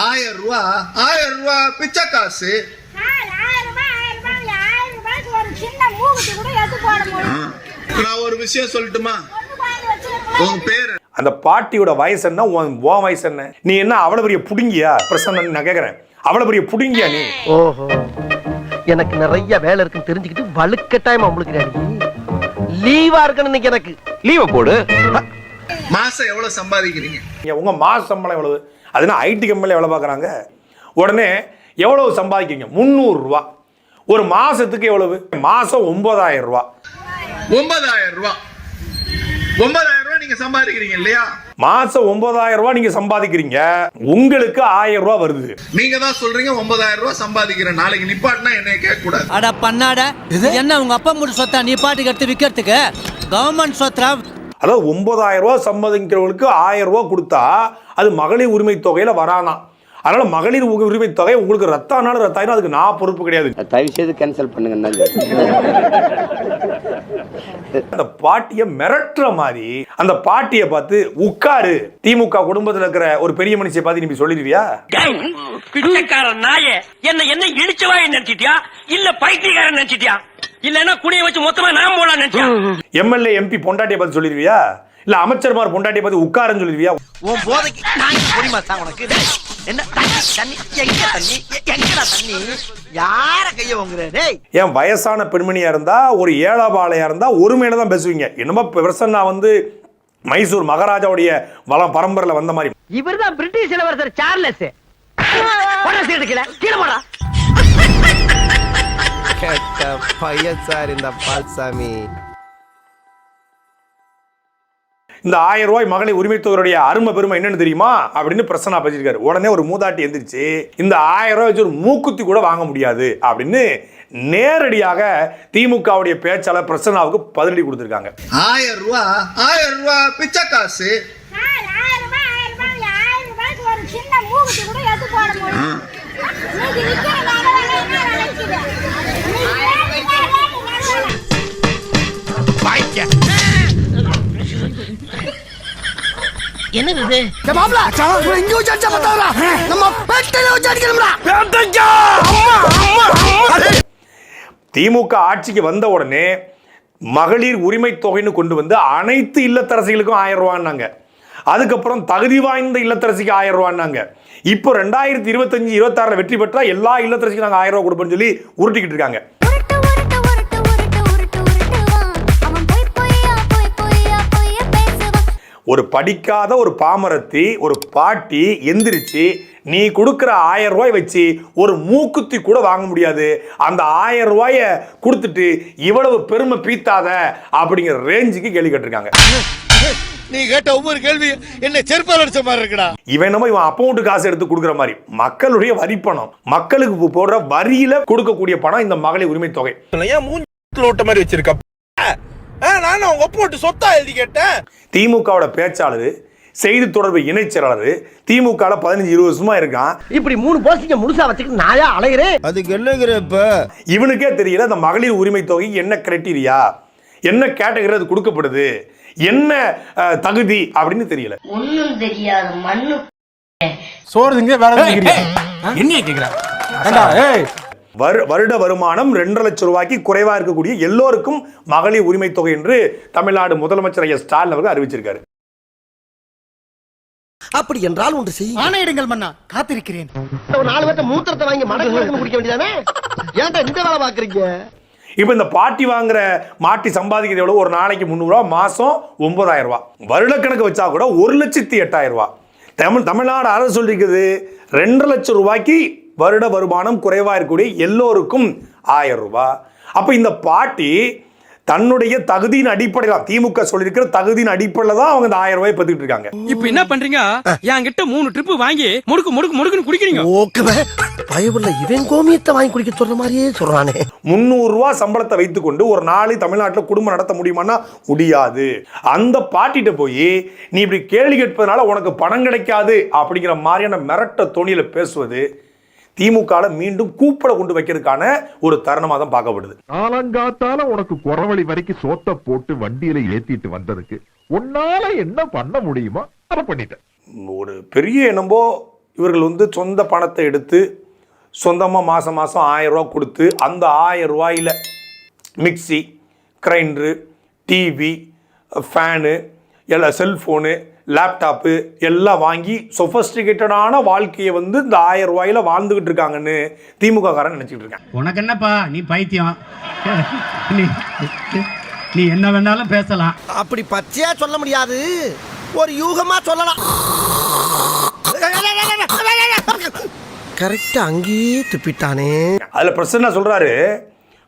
ஆயிரம் ரூபா ஆயிரம் ரூபா பிச்சை காசு. சார், ஆயிரம் ரூபாய், ஆயிரம் ரூபாய், ஆயிரம் ரூபாய்க்கு ஒரு சின்ன மூக்குத்தி கூட எடுத்து போட முடியும். நான் ஒரு விஷயம் சொல்லட்டுமா. உங்க பேரு? அந்த பாட்டியோட வயசு என்ன? உன் வயசு என்ன? நீ என்ன அவ்வளவு பெரிய புடுங்கியா? பிரசன்ன நான் கேக்குறேன். அவ்வளவு பெரிய புடுங்கியா நீ? ஓஹோ. எனக்கு நிறைய வேலை இருக்குன்னு தெரிஞ்சுக்கிட்டு வலுக்கட்டாயமா உங்களுக்கு லீவா இருக்கணும் இன்னைக்கு எனக்கு. லீவ போடு. மாசம் எவ்வளவு சம்பாதிக்கிறீங்க? நீங்க உங்க மாச சம்பளம் எவ்வளவு? அதுனா ஐடி கம்பெனில வேலை பார்க்குறாங்க? உடனே எவ்வளவு சம்பாதிக்கிறீங்க முந்நூறு ரூபா ஒரு மாசத்துக்கு எவ்வளவு? மாசம் ஒன்பதாயிரம் ரூபா. ஒன்பதாயிரம் ரூபா. ஒன்பதாயிரம் ரூபா நீங்க சம்பாதிக்கிறீங்க இல்லையா? மாசம் ஒன்பதாயிரம் ரூபாய் நீங்க சம்பாதிக்கிறீங்க. உங்களுக்கு ஆயிரம் ரூபாய் வருது. நீங்க தான் சொல்றீங்க ஒன்பதாயிரம் ரூபா சம்பாதிக்கிறேன் நாளைக்கு நிப்பாட்டினா என்னைய கேட்க கூடாது அட பண்ணாட. என்ன உங்க அப்பா மூடு சொத்தா? நீ பாட்டுக்கு எடுத்து விக்கிறதுக்கு? கவர்மெண்ட் சொத்தா? அதாவது ஒன்பதாயிரம் ரூபாய் சம்பாதிக்கிறவங்களுக்கு ஆயிரம் ரூபாய் கொடுத்தா அது மகளிர் உரிமை தொகையில வரானாம் அதனால மகளிர் உரிமை தொகை உங்களுக்கு ரத்தானாலும் ரத்தாயிரும் அதுக்கு நான் பொறுப்பு கிடையாது. தயவு செய்து கேன்சல் பண்ணுங்க அந்த பாட்டியை மிரட்டுற மாதிரி அந்த பாட்டியை பார்த்து உட்காரு. திமுக குடும்பத்துல இருக்கிற ஒரு பெரிய மனுஷியை பார்த்து நீ சொல்லிடுவியா? பிச்சைக்கார நாயே என்ன என்ன இடிச்சவாய் நினைச்சிட்டியா? இல்ல பைத்தியக்காரன் நினைச்சிட்டியா? இல்லன்னா குடிய வச்சு மொத்தமா நான் போலாம் நினைச்சியா எம்எல்ஏ எம்பி பொண்டாட்டியை பார்த்து சொல்லிடுவியா? இல்ல அமைச்சர்மார் பொண்டாட்டியை பார்த்து உட்காருன்னு சொல்லிடுவியா உன் போதைக்கு நான் பொடிமா தான் உனக்கு. டேய், என்ன தண்ணி தண்ணி எங்க தண்ணி எ- எங்கடா தண்ணி? யார கைய வாங்குற டேய். ஏன் வயசான பெண்மணியா இருந்தா ஒரு ஏழாபாளையா இருந்தா ஒரு மேல தான் பேசுவீங்க. என்னமோ பிரசன்னா வந்து மைசூர் மகாராஜாவுடைய வளம் பரம்பரையில வந்த மாதிரி. இவர்தான் பிரிட்டிஷ் இளவரசர் சார்லஸ். போடா சீட்டு கீழே. கீழே போடா. கெட்ட பையன் சார் இந்த பால்சாமி. இந்த ஆயிரம் ரூபாய் மகளிர் உரிமை தொகையுடைய அருமை பெருமை என்னன்னு தெரியுமா அப்படின்னு பிரசன்னா பேசியிருக்காரு உடனே ஒரு மூதாட்டி எந்திரிச்சு இந்த ஆயிரம் ரூபாய் வச்சு ஒரு மூக்குத்தி கூட வாங்க முடியாது அப்படின்னு நேரடியாக திமுகவுடைய பேச்சாளர் பிரசன்னாவுக்கு பதிலடி கொடுத்திருக்காங்க ஆயிரம் ரூபா ஆயிரம் ரூபா பிச்சை காசு சார், ஆயிரம் ரூபாய், ஆயிரம் ரூபாய், ஆயிரம் ரூபாய்க்கு ஒரு சின்ன மூக்குத்தி கூட என்னது இது திமுக ஆட்சிக்கு வந்த உடனே மகளிர் உரிமை தொகைன்னு கொண்டு வந்து அனைத்து இல்லத்தரசிகளுக்கும் ஆயிரம் ரூபான்னாங்க. அதுக்கப்புறம் தகுதி வாய்ந்த இல்லத்தரசிக்கு ஆயிரம் ரூபான்னாங்க. இப்போ ரெண்டாயிரத்தி இருபத்தஞ்சு இருபத்தாறுல வெற்றி பெற்றா எல்லா இல்லத்தரசிக்கும் நாங்கள் ஆயிரம் ரூபாய் கொடுப்போம்னு சொல்லி உருட்டிக்கிட்டு இருக்காங்க. ஒரு படிக்காத ஒரு பாமரத்தி ஒரு பாட்டி எந்திரிச்சு நீ கொடுக்குற ஆயிரம் ரூபாய் வச்சு ஒரு மூக்குத்தி கூட வாங்க முடியாது. அந்த ஆயிரம் ரூபாய கொடுத்துட்டு இவ்வளவு பெருமை பீத்தாத அப்படிங்கிற ரேஞ்சுக்கு கேள்வி கேட்டிருக்காங்க. நீ கேட்ட ஒவ்வொரு கேள்வி என்ன செருப்பால் அடிச்ச மாதிரி இருக்குடா. இவன் என்னமோ இவன் அப்பவுண்ட் காசு எடுத்து கொடுக்குற மாதிரி. மக்களுடைய வரி பணம். மக்களுக்கு போடுற வரியில கொடுக்கக்கூடிய பணம் இந்த மகளிர் உரிமை தொகை ஏன் மூஞ்சி ஓட்ட மாதிரி வச்சிருக்க? நான் உங்க போட்டு சொத்தா எழுதி கேட்டேன். திமுகவோட பேச்சாளர் செய்தி தொடர்பு இணைச் செயலாளர் திமுக பதினஞ்சு இருபது வருஷமா இருக்கான். இப்படி மூணு போஸ்டிங்க முழுசா வச்சுக்கிட்டு நாயா அலைகிறேன் அதுக்கு என்னங்கிற இப்ப? இவனுக்கே தெரியல இந்த மகளிர் உரிமை தொகை என்ன கிரைட்டீரியா என்ன கேட்டகரி அது கொடுக்கப்படுது? என்ன அஹ், தகுதி? அப்படின்னு தெரியல. ஒண்ணும் தெரியாத மண்ணு சோறுங்க வேற என்ன கேக்குற? வரு- வருட வருமானம் ரெண்டரை லட்சம் ரூபாய்க்கு குறைவா இருக்கக்கூடிய எல்லோருக்கும் மகளிர் உரிமை தொகை என்று தமிழ்நாடு முதலமைச்சர் ஐயா ஸ்டாலின் அவர்கள் அறிவிச்சிருக்காரு. அப்படி என்றால் ஒன்று செய் ஆணையிடுங்கள் மன்னா காத்திருக்கிறேன். ஒரு நாலு பேர்த்த மூத்திரத்தை வாங்கி மடக்கு குடிக்க வேண்டியதானே? ஏன்டா இந்த வேலை பாக்குறீங்க? இப்போ இந்த பாட்டி வாங்குற மாட்டி சம்பாதிக்கிறது எவ்வளவு? ஒரு நாளைக்கு முந்நூறுரூவா மாசம் ஒன்பதாயிரம் ரூபாய் வருடக்கணக்கு வச்சா கூட ஒரு லட்சத்தி எட்டாயிரம் ரூபாய் தமிழ் தமிழ்நாடு அரசு சொல்லியிருக்குது ரெண்டு லட்சம் ரூபாய்க்கு வருட வருமானம் குறைவா இருக்கக்கூடிய எல்லோருக்கும் ஆயிரம் ரூபாய் அப்ப இந்த பாட்டி தன்னுடைய தகுதியின் அடிப்படையில் திமுக சொல்லியிருக்கிற தகுதியின் அடிப்படையில் தான் அவங்க இந்த ஆயிரம் ரூபாய் பத்துக்கிட்டு இருக்காங்க. இப்ப என்ன பண்றீங்க? என்கிட்ட மூணு ட்ரிப் வாங்கி முடுக்கு முடுக்கு முடுக்குன்னு குடிக்கிறீங்க. ஓகே பயவுள்ள இவன் கோமியத்தை வாங்கி குடிக்க சொல்ற மாதிரியே சொல்றானே. முந்நூறு ரூபாய் சம்பளத்தை வைத்துக்கொண்டு ஒரு நாளை தமிழ்நாட்டில் குடும்பம் நடத்த முடியுமான்னா முடியாது. அந்த பாட்டிட்ட போய் நீ இப்படி கேள்வி கேட்பதனால உனக்கு பணம் கிடைக்காது அப்படிங்கிற மாதிரியான மிரட்ட தோணியில பேசுவது திமுக மீண்டும் கூப்பிட கொண்டு வைக்கிறதுக்கான ஒரு தருணமாக தான் பார்க்கப்படுது. காலங்காத்தால உனக்கு குறவழி வரைக்கும் சோத்த போட்டு வண்டியில ஏத்திட்டு வந்ததுக்கு உன்னால என்ன பண்ண முடியுமோ அதை பண்ணிட்டேன். ஒரு பெரிய என்னம்போ இவர்கள் வந்து சொந்த பணத்தை எடுத்து சொந்தமாக மாதம் மாதம் ஆயிரம் ரூபா கொடுத்து அந்த ஆயிரம் ரூபாயில் மிக்ஸி கிரைண்டரு டிவி ஃபேனு எல்லாம் செல்ஃபோனு லேப்டாப்பு எல்லாம் வாங்கி சொஃபஸ்டிகேட்டடான வாழ்க்கையை வந்து இந்த ஆயிரம் ரூபாயில வாழ்ந்துகிட்டு இருக்காங்கன்னு திமுக காரன் நினச்சிக்கிட்டு இருக்காங்க உனக்கு என்னப்பா? நீ பைத்தியம். நீ நீ என்ன வேணாலும் பேசலாம். அப்படி பச்சையா சொல்ல முடியாது. ஒரு யூகமா சொல்லலாம். கரெக்டா அங்கேயே துப்பிட்டானே. அதில் பிரசன்னா சொல்கிறாரு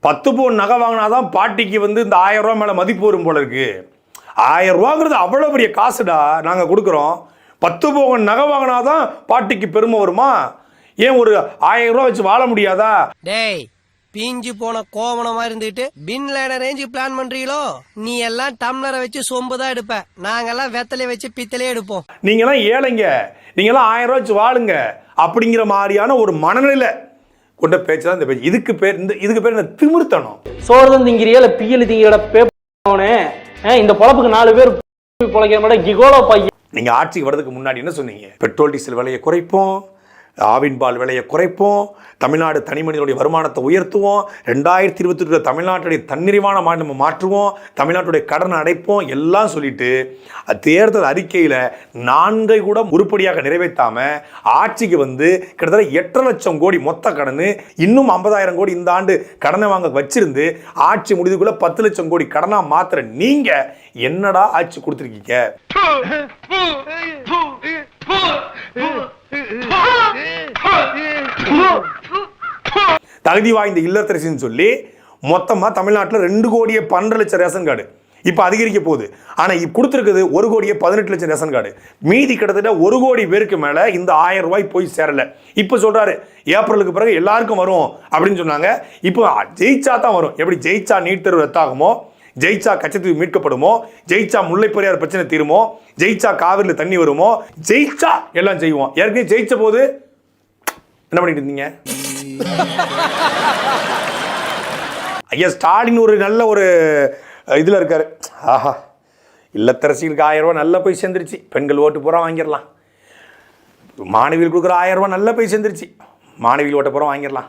பத்து பவுன் நகை வாங்கினாதான் பாட்டிக்கு வந்து இந்த ஆயிரம் ரூபா மேலே மதிப்பு வரும் போல இருக்கு. ஆயிரம் ரூபாங்கிறது அவ்வளோ பெரிய காசுடா நாங்கள் கொடுக்குறோம். பத்து பவுன் நகை வாங்கினாதான் பாட்டிக்கு பெருமை வருமா? ஏன் ஒரு ஆயிரம் ரூபா வச்சு வாழ முடியாதா? டேய் பீஞ்சு போன கோவணமா இருந்துட்டு பின் லேட ரேஞ்சு பிளான் பண்றீங்களோ? நீ எல்லாம் டம்ளரை வச்சு சொம்பு தான் எடுப்ப. நாங்கெல்லாம் வெத்தலைய வச்சு பித்தலே எடுப்போம். நீங்களாம் ஏழைங்க. நீங்களாம் ஆயிரம் ரூபா வச்சு வாழுங்க. அப்படிங்கிற மாதிரியான ஒரு மனநிலையில கொண்ட பேச்சு தான் இந்த பேச்சு. இதுக்கு பேர் இந்த இதுக்கு பேர் என்ன? திமிர்த்தனம். சோறுதான் திங்கிறியா? இல்ல பியல் திங்கிற பேப்பனே இந்த பொழப்புக்கு நாலு பேர் பிழைக்கிற மாதிரி கிகோலோ பையன். நீங்கள் ஆட்சிக்கு வர்றதுக்கு முன்னாடி என்ன சொன்னீங்க? பெட்ரோல் டீசல் விலையை குறைப்போம். ஆவின்பால் விலையை குறைப்போம். தமிழ்நாடு தனி மனிதனுடைய வருமானத்தை உயர்த்துவோம். ரெண்டாயிரத்தி இருபத்தி ரெண்டு தமிழ்நாட்டுடைய தன்னிறைவான மாநிலம் மாற்றுவோம். தமிழ்நாட்டுடைய கடனை அடைப்போம். எல்லாம் சொல்லிட்டு தேர்தல் அறிக்கையில் நான்கை கூட உருப்படியாக நிறைவேற்றாமல் ஆட்சிக்கு வந்து கிட்டத்தட்ட எட்டரை லட்சம் கோடி மொத்த கடன் இன்னும் ஐம்பதாயிரம் கோடி இந்த ஆண்டு கடனை வாங்க வச்சிருந்து ஆட்சி முடிவுக்குள்ள பத்து லட்சம் கோடி கடனாக மாத்திர நீங்கள் என்னடா ஆட்சி கொடுத்துருக்கீங்க? தகுதி வாய்ந்த இல்லத்தரசின்னு சொல்லி மொத்தமாக தமிழ்நாட்டில் ரெண்டு கோடியே பன்னெண்டு லட்சம் ரேஷன் கார்டு இப்போ அதிகரிக்க போகுது. ஆனால் இப்போ கொடுத்துருக்குது ஒரு கோடியே பதினெட்டு லட்சம் ரேஷன் கார்டு. மீதி கிட்டத்தட்ட ஒரு கோடி பேருக்கு மேலே இந்த ஆயிரம் ரூபாய் போய் சேரல. இப்போ சொல்கிறாரு ஏப்ரலுக்கு பிறகு எல்லாருக்கும் வரும் அப்படின்னு சொன்னாங்க. இப்போ ஜெயிச்சா தான் வரும். எப்படி ஜெயிச்சா நீட் தேர்வு ரத்தாகுமோ ஜெயிச்சா கச்சத்தீவு மீட்கப்படுமோ? ஜெயிச்சா முல்லை பெரியார் பிரச்சனை தீருமோ? ஜெயிச்சா காவிரியில் தண்ணி வருமோ? ஜெயிச்சா எல்லாம் செய்வோம். ஏற்கனவே ஜெயிச்ச போது என்ன பண்ணிட்டு இருந்தீங்க? ஐயா ஸ்டாலின் ஒரு நல்ல ஒரு இதில் இருக்காரு. ஆஹா இல்லத்தரசிகளுக்கு ஆயிரம் ரூபா நல்லா போய் சேர்ந்துருச்சு. பெண்கள் ஓட்டு பூரா வாங்கிடலாம். மாணவிகள் கொடுக்குற ஆயிரம் ரூபா நல்லா போய் சேர்ந்துருச்சு. மாணவிகள் ஓட்ட பூரா வாங்கிடலாம்.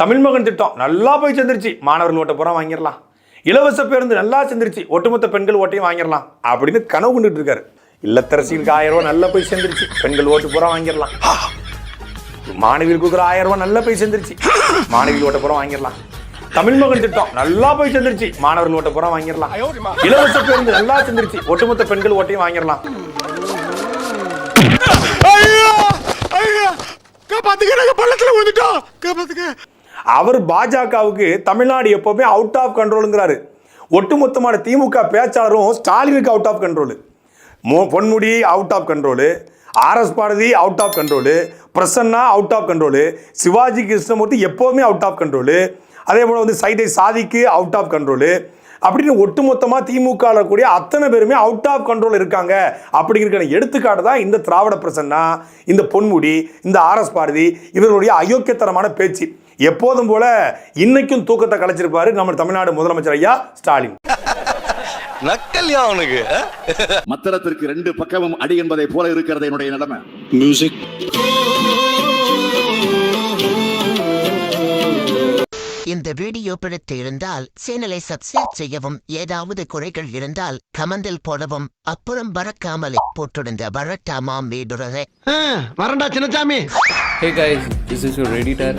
தமிழ் மகன் திட்டம் நல்லா போய் சேர்ந்துருச்சு. மாணவர்கள் ஓட்ட பூரா வாங்கிடலாம். இலவச பேருந்து நல்லா சேர்ந்துருச்சு ஒட்டுமொத்த பெண்கள் ஓட்டையும் வாங்கிடலாம். அப்படின்னு கனவு கொண்டுட்டு இருக்காரு. இல்லத்தரசிகளுக்கு ஆயிரம் ரூபாய் நல்லா போய் சேர்ந்துருச்சு. பெண்கள் ஓட்டு பூரா வாங்கிடலாம். மாணவிகளுக்கு கொடுக்குற ஆயிரம் ரூபாய் நல்லா போய் சேர்ந்துருச்சு. மாணவிகள் ஓட்ட பூரா வாங்கிடலாம். தமிழ் மகன் திட்டம் நல்லா போய் சேர்ந்துருச்சு. மாணவர்கள் ஓட்ட பூரா வாங்கிடலாம். இலவச பேருந்து நல்லா சேர்ந்துருச்சு ஒட்டுமொத்த பெண்கள் ஓட்டையும் வாங்கிடலாம். காப்பாத்துக்க பள்ளத்துல வந்துட்டோம் காப்பாத்துக்க அவர் பாஜகவுக்கு தமிழ்நாடு எப்போவுமே அவுட் ஆஃப் கண்ட்ரோலுங்கிறாரு ஒட்டுமொத்தமான திமுக பேச்சாளரும் ஸ்டாலினுக்கு அவுட் ஆஃப் கண்ட்ரோலு மோ Ponmudi out of control RS Bharathi out of control Prasanna out of control Sivaji Krishnamoorthy எப்போவுமே அவுட் ஆஃப் கண்ட்ரோலு அதே போல் வந்து சைதை சாதிக்கு அவுட் ஆஃப் கண்ட்ரோலு அப்படின்னு ஒட்டுமொத்தமாக திமுக கூடிய அத்தனை பேருமே அவுட் ஆஃப் கண்ட்ரோல் இருக்காங்க. அப்படிங்கிற எடுத்துக்காட்டு தான் இந்த திராவிட பிரசன்னா இந்த பொன்முடி இந்த ஆர்எஸ் பாரதி இவர்களுடைய அயோக்கியத்தனமான பேச்சு. எப்போதும் போல இன்னைக்கும் தூக்கத்தை கலைச்சிருப்பாரு நம்ம தமிழ்நாடு முதலமைச்சர் ஐயா ஸ்டாலின். நக்கல்யா அவனுக்கு மத்தளத்திற்கு ரெண்டு பக்கமும் அடி என்பதை போல இருக்கிறது என்னுடைய நிலைமை. இந்த வீடியோ பிடித்து இருந்தால் சேனலை சப்ஸ்கிரைப் செய்யவும் ஏதாவது குறைகள் இருந்தால் கமெண்டில் போடவும் அப்புறம் பறக்காமலே போட்டிருந்த வரட்டாமாம் வீடுறதை வரண்டா Chinnasamy hey guys this is your editor